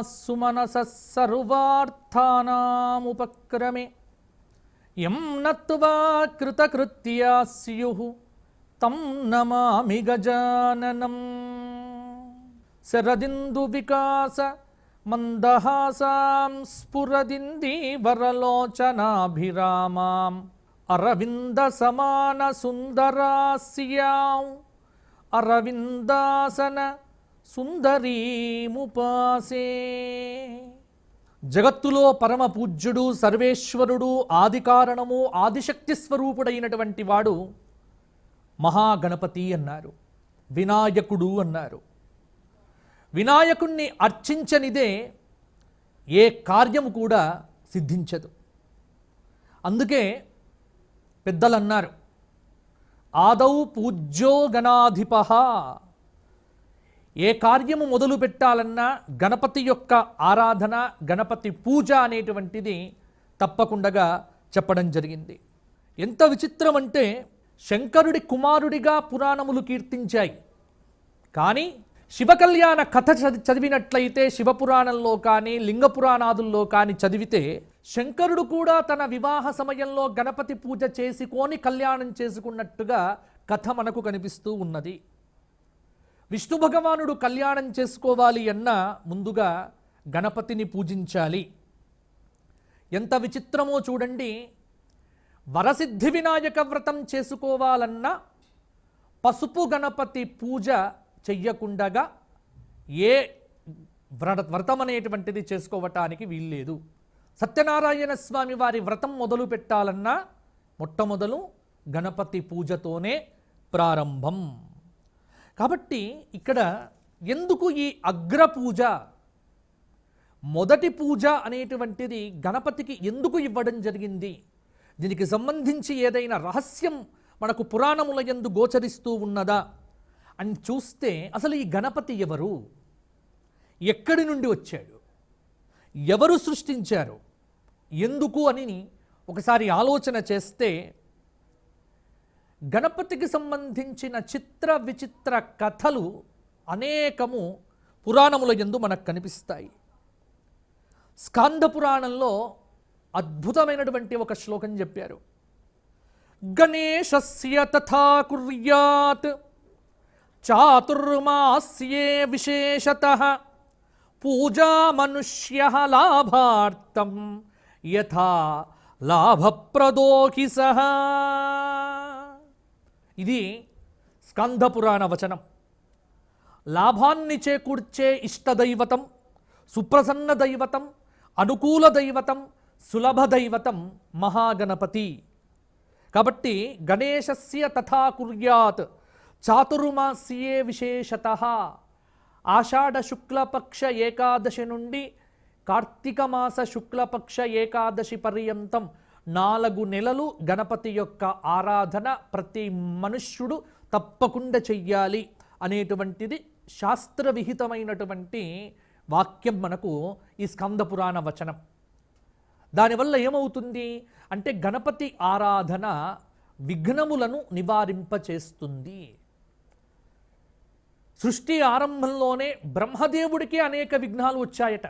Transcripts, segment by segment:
సుమనసర్వార్థానాముపక్రమే ఎం నత్వా కృతకృత్యా స్యుః తం నమామి గజాననం. శరదిందు వికాస మందహాసాం స్ఫురదిందీ వరలోచనాభిరామాం. అరవింద సమాన సుందరాస్యాం. అరవిందాసన సుందరీముపాసే జగత్తులో పరమ పూజ్యుడు సర్వేశ్వరుడు ఆది కారణము ఆదిశక్తి స్వరూపుడైనటువంటి వాడు మహాగణపతి అన్నారు. వినాయకుడు అన్నారు. వినాయకుణ్ణి అర్చించనిదే ఏ కార్యము కూడా సిద్ధించదు. అందుకే పెద్దలు అన్నారు ఆదౌ పూజ్యో గణాధిప ఏ కార్యము మొదలు పెట్టాలన్నా గణపతి యొక్క ఆరాధన గణపతి పూజ అనేటువంటిది తప్పకుండా చెప్పడం జరిగింది. ఎంత విచిత్రం అంటే శంకరుడి కుమారుడిగా పురాణములు కీర్తించాయి. కానీ శివకళ్యాణ కథ చది- చదివినట్లయితే శివపురాణంలో కానీ లింగ పురాణాదుల్లో కానీ చదివితే శంకరుడు కూడా తన వివాహ సమయంలో గణపతి పూజ చేసుకొని కళ్యాణం చేసుకున్నట్టుగా కథ మనకు కనిపిస్తూ ఉన్నది. విష్ణు భగవానుడు కళ్యాణం చేసుకోవాలి అన్న ముందుగా గణపతిని పూజించాలి. ఎంత విచిత్రమో చూడండి. వరసిద్ధి వినాయక వ్రతం చేసుకోవాలన్నా పసుపు గణపతి పూజ చెయ్యకుండగా ఏ వ్రత వ్రతం అనేటువంటిది చేసుకోవటానికి వీల్లేదు. సత్యనారాయణ స్వామి వారి వ్రతం మొదలు పెట్టాలన్నా మొట్టమొదలు గణపతి పూజతోనే ప్రారంభం. కాబట్టి ఇక్కడ ఎందుకు ఈ అగ్ర పూజ? మొదటి పూజ అనేటువంటిది గణపతికి ఎందుకు ఇవ్వడం జరిగింది? దీనికి సంబంధించి ఏదైనా రహస్యం మనకు పురాణముల ఎందు గోచరిస్తూ ఉన్నదా? అని చూస్తే అసలు ఈ గణపతి ఎవరు? ఎక్కడి నుండి వచ్చాడు? ఎవరు సృష్టించారు? ఎందుకు అని ఒకసారి ఆలోచన చేస్తే గణపతికి సంబంధించిన చిత్ర విచిత్ర కథలు అనేకము పురాణముల ఎందు మనకు కనిపిస్తాయి. స్కాంద పురాణంలో అద్భుతమైనటువంటి ఒక శ్లోకం చెప్పారు. గణేశస్య తథా కుర్యాత్ చాతుర్మాస్యే విశేషత పూజా మనుష్య లాభార్థం యథా లాభప్రదోహి సహ. ఇది స్కంధపురాణ వచనం. లాభాన్ని చేకూర్చే ఇష్టదైవతం సుప్రసన్న దైవతం అనుకూల దైవతం సులభ దైవతం మహాగణపతి. కాబట్టి గణేశస్య తథా కుర్యాత్ చాతుర్మాస్యే విశేషత. ఆషాఢ శుక్లపక్ష ఏకాదశి నుండి కార్తీక మాస శుక్లపక్ష ఏకాదశి పర్యంతం నాలుగు నెలలు గణపతి యొక్క ఆరాధన ప్రతి మనుష్యుడు తప్పకుండా చెయ్యాలి అనేటువంటిది శాస్త్ర విహితమైనటువంటి వాక్యం మనకు ఈ స్కంద పురాణ వచనం. దానివల్ల ఏమవుతుంది అంటే గణపతి ఆరాధన విఘ్నములను నివారింపచేస్తుంది. సృష్టి ఆరంభంలోనే బ్రహ్మదేవుడికి అనేక విఘ్నాలు వచ్చాయట.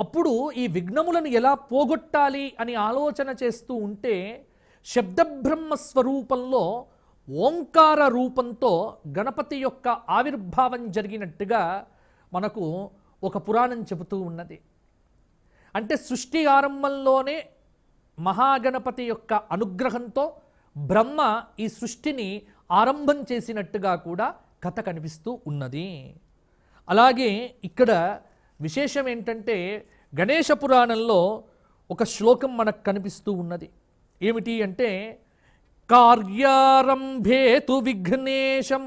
అప్పుడు ఈ విఘ్నములను ఎలా పోగొట్టాలి అని ఆలోచన చేస్తూ ఉంటే శబ్దబ్రహ్మ స్వరూపంలో ఓంకార రూపంతో గణపతి యొక్క ఆవిర్భావం జరిగినట్టుగా మనకు ఒక పురాణం చెబుతూ ఉన్నది. అంటే సృష్టి ఆరంభంలోనే మహాగణపతి యొక్క అనుగ్రహంతో బ్రహ్మ ఈ సృష్టిని ఆరంభం చేసినట్టుగా కూడా కథ కనిపిస్తూ ఉన్నది. అలాగే ఇక్కడ విశేషం ఏంటంటే గణేష పురాణంలో ఒక శ్లోకం మనకు కనిపిస్తూ ఉన్నది. ఏమిటి అంటే కార్యారంభేతు విఘ్నేశం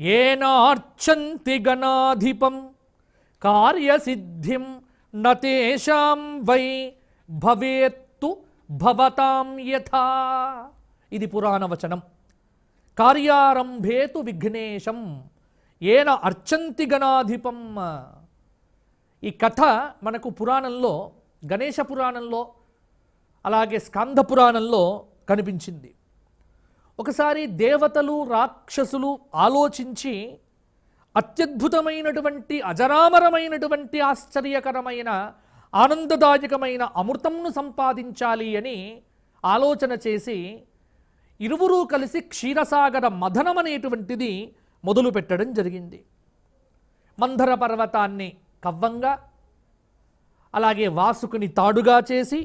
ఏనార్చంతి గణాధిపం కార్యసిద్ధిం నతేషాం వై భవేత్తు భవతాం యథా. ఇది పురాణవచనం కార్యారంభేతు విఘ్నేశం ఏన అర్చంతి గణాధిపం ఈ కథ మనకు పురాణంలో గణేష పురాణంలో అలాగే స్కంద పురాణంలో కనిపించింది. ఒకసారి దేవతలు రాక్షసులు ఆలోచించి అత్యద్భుతమైనటువంటి అజరామరమైనటువంటి ఆశ్చర్యకరమైన ఆనందదాయకమైన అమృతంను సంపాదించాలి అని ఆలోచన చేసి ఇరువురూ కలిసి క్షీరసాగర మదనం అనేటువంటిది మొదలుపెట్టడం జరిగింది. మంధర పర్వతాన్ని కవ్వంగా అలాగే వాసుకుని తాడుగా చేసి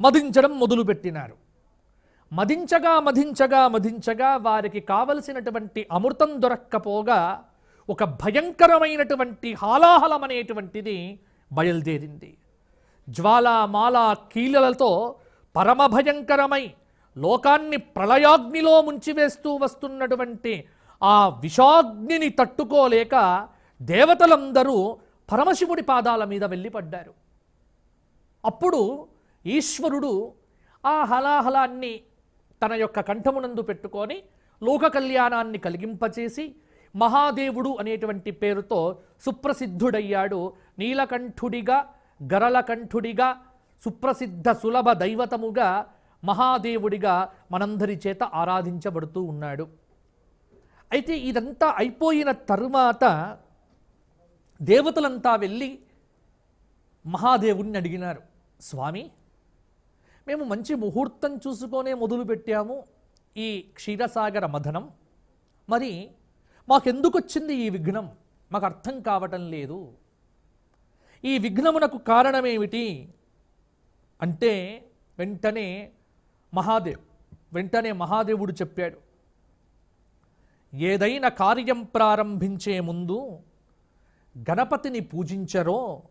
మదించడం మొదలుపెట్టినారు. మదించగా మదించగా మదించగా వారికి కావలసినటువంటి అమృతం దొరక్కపోగా ఒక భయంకరమైనటువంటి హాలాహలం అనేటువంటిది బయలుదేరింది. జ్వాలామాల కీలలతో పరమభయంకరమై లోకాన్ని ప్రళయాగ్నిలో ముంచివేస్తూ వస్తున్నటువంటి ఆ విషాగ్నిని తట్టుకోలేక దేవతలందరూ పరమశివుడి పాదాల మీద వెళ్ళిపడ్డారు. అప్పుడు ఈశ్వరుడు ఆ హలాహలాన్ని తన యొక్క కంఠమునందు పెట్టుకొని లోక కళ్యాణాన్ని కలిగింపచేసి మహాదేవుడు అనేటువంటి పేరుతో సుప్రసిద్ధుడయ్యాడు. నీలకంఠుడిగా గరళకంఠుడిగా సుప్రసిద్ధ సులభ దైవతముగా మహాదేవుడిగా మనందరి చేత ఆరాధించబడుతూ ఉన్నాడు. అయితే ఇదంతా అయిపోయిన తరువాత దేవతలంతా వెళ్ళి మహాదేవుణ్ణి అడిగినారు స్వామి మేము మంచి ముహూర్తం చూసుకొనే మొదలుపెట్టాము ఈ క్షీరసాగర మథనం. మరి మాకెందుకు వచ్చింది ఈ విఘ్నం? మాకు అర్థం కావటం లేదు. ఈ విఘ్నమునకు కారణమేమిటి? అంటే వెంటనే మహాదేవ్ వెంటనే మహాదేవుడు చెప్పాడు ఏదైనా కార్యం ప్రారంభించే ముందు గణపతిని పూజించరో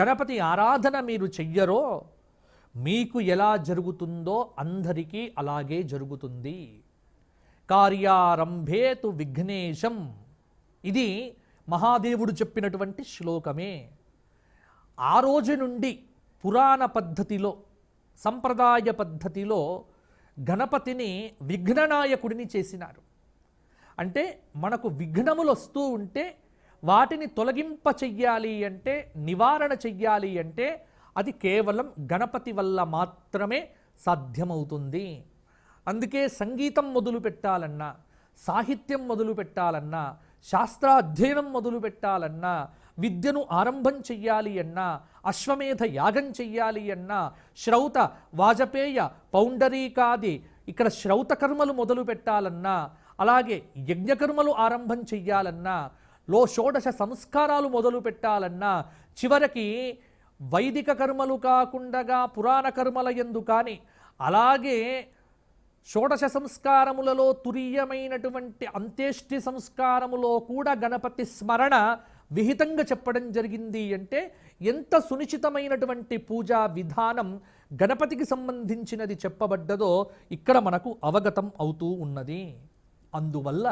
గణపతి ఆరాధన మీరు చెయ్యరో మీకు ఎలా జరుగుతుందో అందరికీ అలాగే జరుగుతుంది. కార్యారంభేతు విఘ్నేశం. ఇది మహాదేవుడు చెప్పినటువంటి శ్లోకమే. ఆ రోజు నుండి పురాణ పద్ధతిలో సంప్రదాయ పద్ధతిలో గణపతిని విఘ్ననాయకుడిని చేసినారు. అంటే మనకు విఘ్నములు వస్తూ ఉంటే వాటిని తొలగింప చెయ్యాలి అంటే నివారణ చెయ్యాలి అంటే అది కేవలం గణపతి వల్ల మాత్రమే సాధ్యమవుతుంది. అందుకే సంగీతం మొదలు పెట్టాలన్నా సాహిత్యం మొదలు పెట్టాలన్నా శాస్త్రాధ్యయనం మొదలు పెట్టాలన్నా విద్యను ఆరంభం చెయ్యాలి అన్నా అశ్వమేధ యాగం చెయ్యాలి అన్నా శ్రౌత వాజపేయ పౌండరీకాది ఇక్కడ శ్రౌత కర్మలు మొదలు పెట్టాలన్నా అలాగే యజ్ఞకర్మలు ఆరంభం చెయ్యాలన్నా లో షోడశ సంస్కారాలు మొదలు పెట్టాలన్నా చివరికి వైదిక కర్మలు కాకుండా పురాణ కర్మల ఎందు కానీ అలాగే షోడశ సంస్కారములలో తురీయమైనటువంటి అంత్యేష్టి సంస్కారములో కూడా గణపతి స్మరణ విహితంగా చెప్పడం జరిగింది అంటే ఎంత సునిశ్చితమైనటువంటి పూజా విధానం గణపతికి సంబంధించినది చెప్పబడ్డదో ఇక్కడ మనకు అవగతం అవుతూ ఉన్నది. అందువల్ల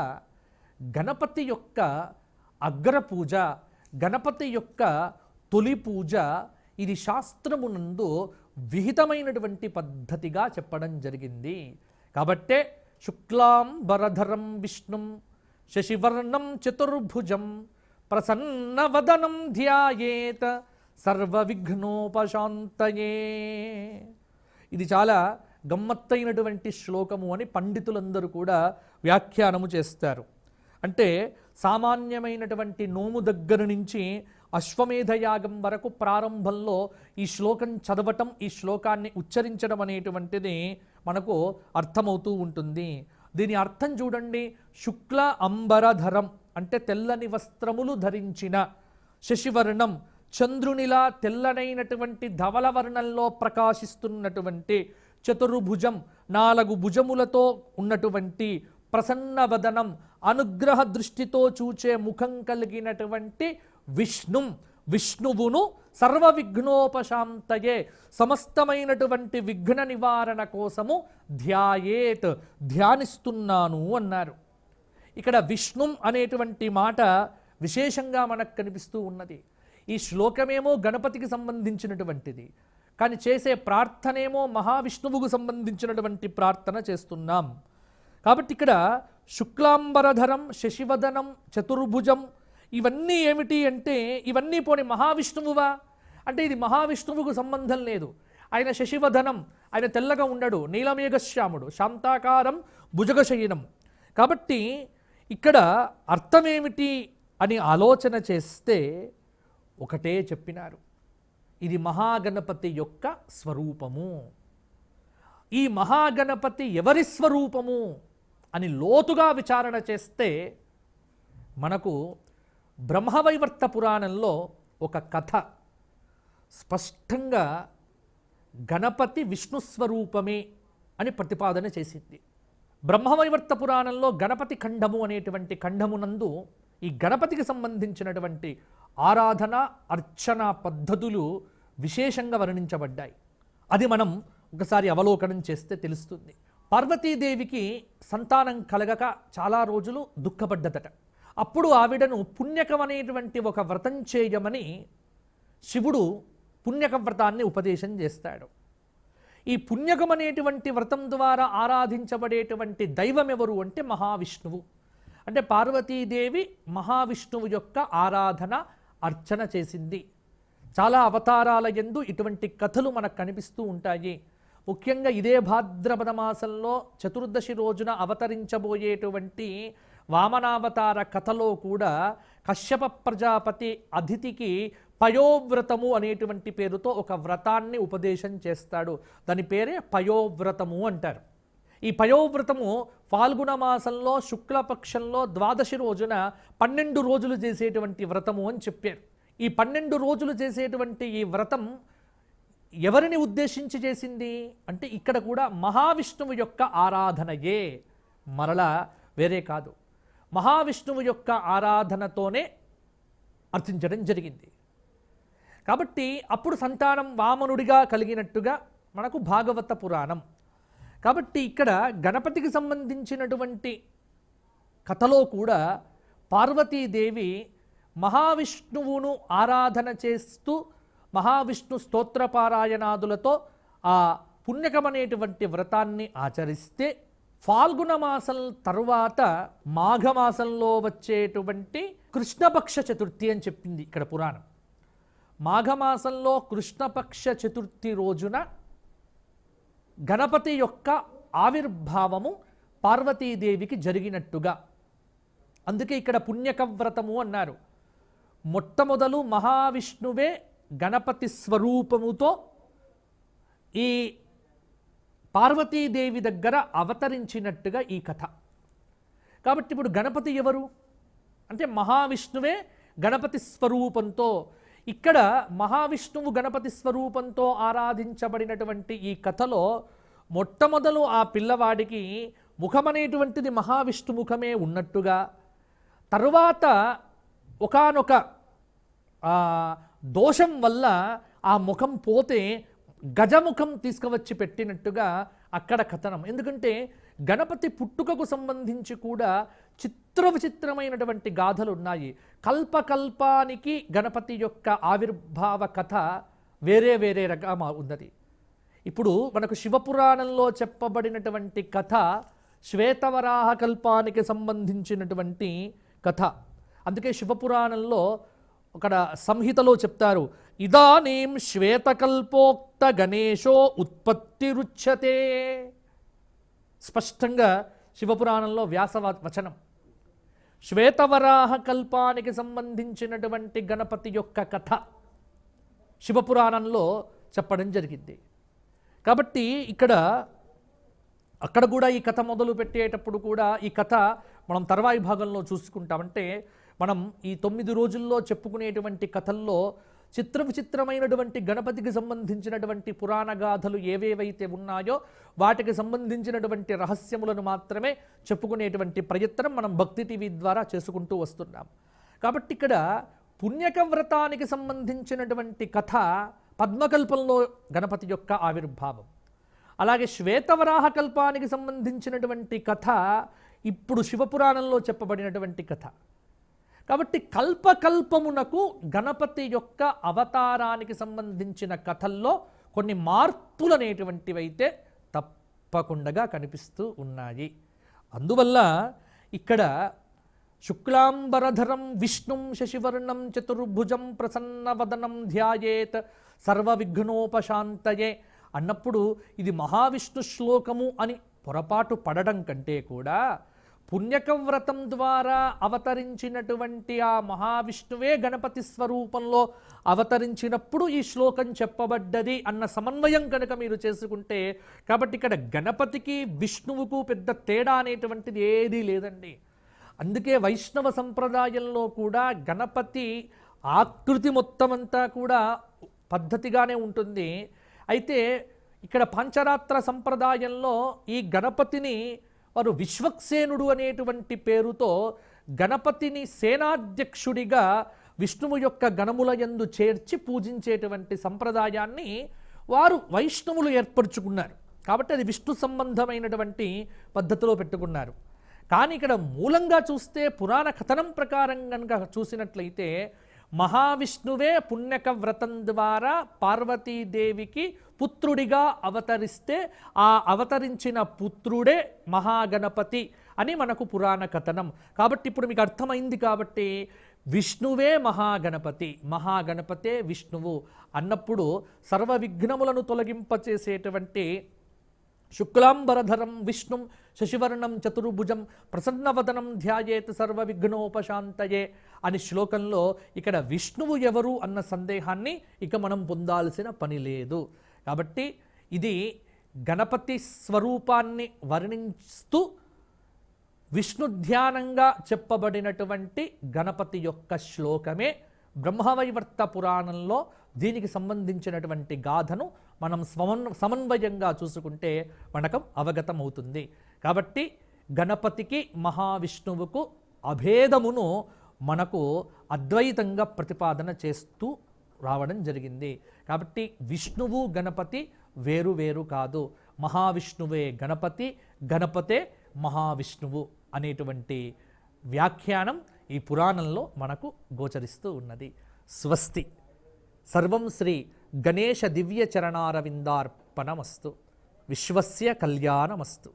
గణపతి యొక్క అగ్ర పూజ గణపతి యొక్క తొలి పూజ ఇది శాస్త్రమునందు విహితమైనటువంటి పద్ధతిగా చెప్పడం జరిగింది. కాబట్టే శుక్లాం వరధరం విష్ణుం శశివర్ణం చతుర్భుజం ప్రసన్నవదనం ధ్యాయేత సర్వ విఘ్నోపశాంతయే ఇది చాలా గమ్మత్తైనటువంటి శ్లోకము అని పండితులందరూ కూడా వ్యాఖ్యానము చేస్తారు. అంటే సామాన్యమైనటువంటి నోము దగ్గర నుంచి అశ్వమేధ యాగం వరకు ప్రారంభంలో ఈ శ్లోకం చదవటం ఈ శ్లోకాన్ని ఉచ్చరించడం అనేటువంటిది మనకు అర్థమవుతూ ఉంటుంది. దీని అర్థం చూడండి. శుక్ల అంబరధరం అంటే తెల్లని వస్త్రములు ధరించిన శశివర్ణం చంద్రునిలా తెల్లనైనటువంటి ధవల వర్ణంలో ప్రకాశిస్తున్నటువంటి చతుర్భుజం నాలుగు భుజములతో ఉన్నటువంటి ప్రసన్నవదనం అనుగ్రహ దృష్టితో చూచే ముఖం కలిగినటువంటి విష్ణుం విష్ణువును సర్వ విఘ్నోపశాంతయే సమస్తమైనటువంటి విఘ్న నివారణ కోసము ధ్యాయేత్ ధ్యానిస్తున్నాను అన్నారు. ఇక్కడ విష్ణుం అనేటువంటి మాట విశేషంగా మనకు కనిపిస్తూ ఉన్నది. ఈ శ్లోకమేమో గణపతికి సంబంధించినటువంటిది కానీ చేసే ప్రార్థనేమో మహావిష్ణువుకు సంబంధించినటువంటి ప్రార్థన చేస్తున్నాం. కాబట్టి ఇక్కడ శుక్లాంబరధరం శశివదనం చతుర్భుజం ఇవన్నీ ఏమిటి అంటే ఇవన్నీ పోని మహావిష్ణువువా? అంటే ఇది మహావిష్ణువుకు సంబంధం లేదు. ఆయన శశివధనం ఆయన తెల్లగా ఉండడు నీలమేఘశ్యాముడు శాంతాకారం భుజగశయనం. కాబట్టి ఇక్కడ అర్థమేమిటి అని ఆలోచన చేస్తే ఒకటే చెప్పినారు. ఇది మహాగణపతి యొక్క స్వరూపము. ఈ మహాగణపతి ఎవరి స్వరూపము? అని లోతుగా విచారణ చేస్తే మనకు బ్రహ్మవైవర్త పురాణంలో ఒక కథ స్పష్టంగా గణపతి విష్ణు స్వరూపమే అని ప్రతిపాదన చేసింది. బ్రహ్మవైవర్త పురాణంలో గణపతి ఖండము అనేటువంటి ఖండమునందు ఈ గణపతికి సంబంధించినటువంటి ఆరాధన అర్చన పద్ధతులు విశేషంగా వర్ణించబడ్డాయి. అది మనం ఒకసారి అవలోకనం చేస్తే తెలుస్తుంది. పార్వతీదేవికి సంతానం కలగక చాలా రోజులు దుఃఖపడ్డదట. అప్పుడు ఆవిడను పుణ్యకమనేటువంటి ఒక వ్రతం చేయమని శివుడు పుణ్యక వ్రతాన్ని ఉపదేశం చేస్తాడు. ఈ పుణ్యకం అనేటువంటి వ్రతం ద్వారా ఆరాధించబడేటువంటి దైవం ఎవరు అంటే మహావిష్ణువు. అంటే పార్వతీదేవి మహావిష్ణువు యొక్క ఆరాధన అర్చన చేసింది. చాలా అవతారాల యందు ఇటువంటి కథలు మనకు కనిపిస్తూ ఉంటాయి. ముఖ్యంగా ఇదే భాద్రపద మాసంలో చతుర్దశి రోజున అవతరించబోయేటువంటి వామనావతార కథలో కూడా కశ్యప ప్రజాపతి అతిథికి పయోవ్రతము అనేటువంటి పేరుతో ఒక వ్రతాన్ని ఉపదేశం చేస్తాడు. దాని పేరే పయోవ్రతము అంటారు. ఈ పయోవ్రతము ఫాల్గుణ మాసంలో శుక్లపక్షంలో ద్వాదశి రోజున పన్నెండు రోజులు చేసేటువంటి వ్రతము అని చెప్పారు. ఈ పన్నెండు రోజులు చేసేటువంటి ఈ వ్రతం ఎవరిని ఉద్దేశించి చేసింది? అంటే ఇక్కడ కూడా మహావిష్ణువు యొక్క ఆరాధనయే. మరలా వేరే కాదు. మహావిష్ణువు యొక్క ఆరాధనతోనే అర్చించడం జరిగింది. కాబట్టి అప్పుడు సంతానం వామనుడిగా కలిగినట్టుగా మనకు భాగవత పురాణం. కాబట్టి ఇక్కడ గణపతికి సంబంధించినటువంటి కథలో కూడా పార్వతీదేవి మహావిష్ణువును ఆరాధన చేస్తూ మహావిష్ణు స్తోత్రపారాయణాదులతో ఆ పుణ్యకమనేటువంటి వ్రతాన్ని ఆచరిస్తే ఫాల్గుణ మాసం తరువాత మాఘమాసంలో వచ్చేటువంటి కృష్ణపక్ష చతుర్థి అని చెప్పింది ఇక్కడ పురాణం. మాఘమాసంలో కృష్ణపక్ష చతుర్థి రోజున గణపతి యొక్క ఆవిర్భావము పార్వతీదేవికి జరిగినట్టుగా. అందుకే ఇక్కడ పుణ్యక వ్రతము అన్నారు. మొట్టమొదలు మహావిష్ణువే గణపతి స్వరూపముతో ఈ పార్వతీదేవి దగ్గర అవతరించినట్టుగా ఈ కథ. కాబట్టి ఇప్పుడు గణపతి ఎవరు? అంటే మహావిష్ణువే గణపతి స్వరూపంతో ఇక్కడ మహావిష్ణువు గణపతి స్వరూపంతో ఆరాధించబడినటువంటి ఈ కథలో మొట్టమొదలు ఆ పిల్లవాడికి ముఖమనేటువంటిది మహావిష్ణు ముఖమే ఉన్నట్టుగా తరువాత ఒకానొక దోషం వల్ల ఆ ముఖం పోతే గజముఖం తీసుకువచ్చి పెట్టినట్టుగా అక్కడ కథనం. ఎందుకంటే గణపతి పుట్టుకకు సంబంధించి కూడా చిత్ర విచిత్రమైనటువంటి గాథలు ఉన్నాయి. కల్పకల్పానికి గణపతి యొక్క ఆవిర్భావ కథ వేరే వేరే రకమా ఉన్నది. ఇప్పుడు మనకు శివపురాణంలో చెప్పబడినటువంటి కథ శ్వేతవరాహ కల్పానికి సంబంధించినటువంటి కథ. అందుకే శివపురాణంలో అక్కడ సంహితలో చెప్తారు ఇదానీం శ్వేతకల్పోక్త గణేశో ఉత్పత్తి రుచ్యతే. స్పష్టంగా శివపురాణంలో వ్యాస వచనం శ్వేతవరాహ కల్పానికి సంబంధించినటువంటి గణపతి యొక్క కథ. శివపురాణంలో చెప్పడం జరిగింది. కాబట్టి ఇక్కడ అక్కడ కూడా ఈ కథ మొదలు పెట్టేటప్పుడు కూడా ఈ కథ మనం తర్వాయి భాగంలో చూసుకుంటామంటే మనం ఈ తొమ్మిది రోజుల్లో చెప్పుకునేటువంటి కథల్లో చిత్ర విచిత్రమైనటువంటి గణపతికి సంబంధించినటువంటి పురాణ గాథలు ఏవేవైతే ఉన్నాయో వాటికి సంబంధించినటువంటి రహస్యములను మాత్రమే చెప్పుకునేటువంటి ప్రయత్నం మనం భక్తి టీవీ ద్వారా చేసుకుంటూ వస్తున్నాం. కాబట్టి ఇక్కడ పుణ్యక వ్రతానికి సంబంధించినటువంటి కథ పద్మకల్పంలో గణపతి యొక్క ఆవిర్భావం. అలాగే శ్వేతవరాహ కల్పానికి సంబంధించినటువంటి కథ ఇప్పుడు శివపురాణంలో చెప్పబడినటువంటి కథ. కాబట్టి కల్పకల్పమునకు గణపతి యొక్క అవతారానికి సంబంధించిన కథల్లో కొన్ని మార్పులు అనేటువంటివైతే తప్పకుండా కనిపిస్తూ ఉన్నాయి. అందువల్ల ఇక్కడ శుక్లాంబరధరం విష్ణుం శశివర్ణం చతుర్భుజం ప్రసన్నవదనం ధ్యాయేత్ సర్వవిఘ్నోపశాంతయే అన్నప్పుడు ఇది మహావిష్ణు శ్లోకము అని పొరపాటు పడడం కంటే కూడా పుణ్యక వ్రతం ద్వారా అవతరించినటువంటి ఆ మహావిష్ణువే గణపతి స్వరూపంలో అవతరించినప్పుడు ఈ శ్లోకం చెప్పబడ్డది అన్న సమన్వయం కనుక మీరు చేసుకుంటే కాబట్టి ఇక్కడ గణపతికి విష్ణువుకు పెద్ద తేడా అనేటువంటిది ఏదీ లేదండి. అందుకే వైష్ణవ సంప్రదాయంలో కూడా గణపతి ఆకృతి మొత్తం అంతా కూడా పద్ధతిగానే ఉంటుంది. అయితే ఇక్కడ పంచరాత్ర సంప్రదాయంలో ఈ గణపతిని వారు విశ్వక్సేనుడు అనేటువంటి పేరుతో గణపతిని సేనాధ్యక్షుడిగా విష్ణువు యొక్క గణముల యందు చేర్చి పూజించేటువంటి సంప్రదాయాన్ని వారు వైష్ణవులు ఏర్పరచుకున్నారు. కాబట్టి అది విష్ణు సంబంధమైనటువంటి పద్ధతిలో పెట్టుకున్నారు. కానీ ఇక్కడ మూలంగా చూస్తే పురాణ కథనం ప్రకారం కనుక చూసినట్లయితే మహావిష్ణువే పుణ్యక వ్రతం ద్వారా పార్వతీదేవికి పుత్రుడిగా అవతరిస్తే ఆ అవతరించిన పుత్రుడే మహాగణపతి అని మనకు పురాణ కథనం. కాబట్టి ఇప్పుడు మీకు అర్థమైంది కాబట్టి విష్ణువే మహాగణపతి మహాగణపతే విష్ణువు అన్నప్పుడు సర్వ విఘ్నములను తొలగింపచేసేటువంటి శుక్లాంబరధరం విష్ణుం శశివర్ణం చతుర్భుజం ప్రసన్నవదనం ధ్యాయేత్ సర్వ విఘ్నోపశాంతయే అని శ్లోకంలో ఇక్కడ విష్ణువు ఎవరు అన్న సందేహాన్ని ఇక మనం పొందాల్సిన పని లేదు. కాబట్టి ఇది గణపతి స్వరూపాన్ని వర్ణిస్తూ విష్ణు ధ్యానంగా చెప్పబడినటువంటి గణపతి యొక్క శ్లోకమే బ్రహ్మవైవర్త పురాణంలో దీనికి సంబంధించినటువంటి గాథను మనం సమన్ సమన్వయంగా చూసుకుంటే మనకం అవగతం అవుతుంది కాబట్టి గణపతికి మహావిష్ణువుకు అభేదమును మనకు అద్వైతంగా ప్రతిపాదన చేస్తూ రావడం జరిగింది. కాబట్టి విష్ణువు గణపతి వేరు వేరు కాదు. మహావిష్ణువే గణపతి గణపతే మహావిష్ణువు అనేటువంటి వ్యాఖ్యానం ఈ పురాణంలో మనకు గోచరిస్తూ ఉన్నది. స్వస్తి. సర్వం శ్రీ గణేష దివ్య చరణారవిందార్పణమస్తు. విశ్వస్య కళ్యాణమస్తు.